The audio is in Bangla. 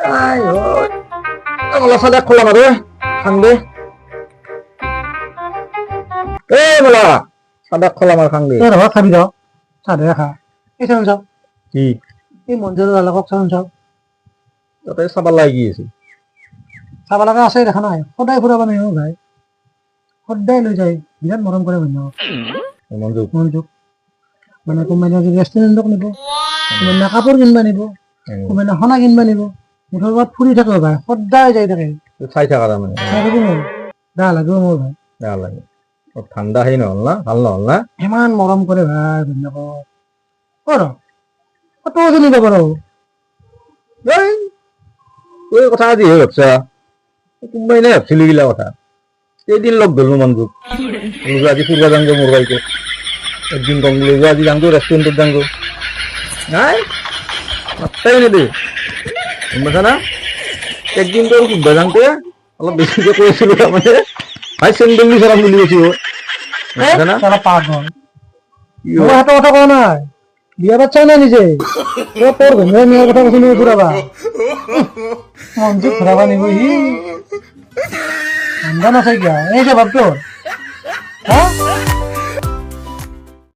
আই মোলা সাদা খোলা না রে খাংদে এ মোলা সাদা খোলা মার খাংদে এ রবা খাবি দাও চাহ খা। এই চাউন চাও। কি? এই মঞ্জুর দালাকক চাউন চাও। তাতে চাবা লাগি আছে। চাব লগা আছে দেখা নাই। সদায় ফুৰাব অ' ভাই। সদায় লৈ যায়। বিৰাট মৰম কৰে মানুহ। মঞ্জু মনযোগ মানে কোনোবাই ৰেষ্টুৰেণ্টক নিব কোনোবাই কাপোৰ কিনবা নিব কোনোবাই সোণা কিনবা নিব। মুঠৰ ওপৰত ফুৰি থাকে ভাই সদায় যাই থাকে। চাই থাকা তাৰমানে? চাই থাকিব মোৰ বেয়া লাগে মোৰ ভাই। বেয়া লাগে। ঠাণ্ডা হেৰি নহ'ল না? ভালো নহ'ল না? ইমান মৰম কৰে ভাই ধুনীয়াকৈ কৰ? চিনি পাব ৰ? এই কথা আজি হে ভাবছা? কোনোবাই নে ভাবছিলি গিলা কথা? কেইদিন লগ মঞ্জু বলল আজি ফুরবা যাঙ্গো মোর বাইকে একদিন কম বলল আজি যাঙ্গো রেস্টুরেন্টত যাঙ্গো নাই? মাত্রাই নেদে না একদিন তো যাওঁতে অলপ বেছিকে কৈছিলো তাৰমানে ভাই চেণ্ডেল দি চলাম বুলি কৈছো গম পাইছা না অলপ পাগল। মই হ'ল? কথা কোৱা নাই। বিয়া বাচ্চাই নাই নিজে? তই তোৰ ঘনীয়া নিয়াৰ কথা কৈছিলি ফুৰাবা। মনটো ফুৰাবা নিব সি আঞ্জা নাচাই কিয়া এই যে ভাবটো হা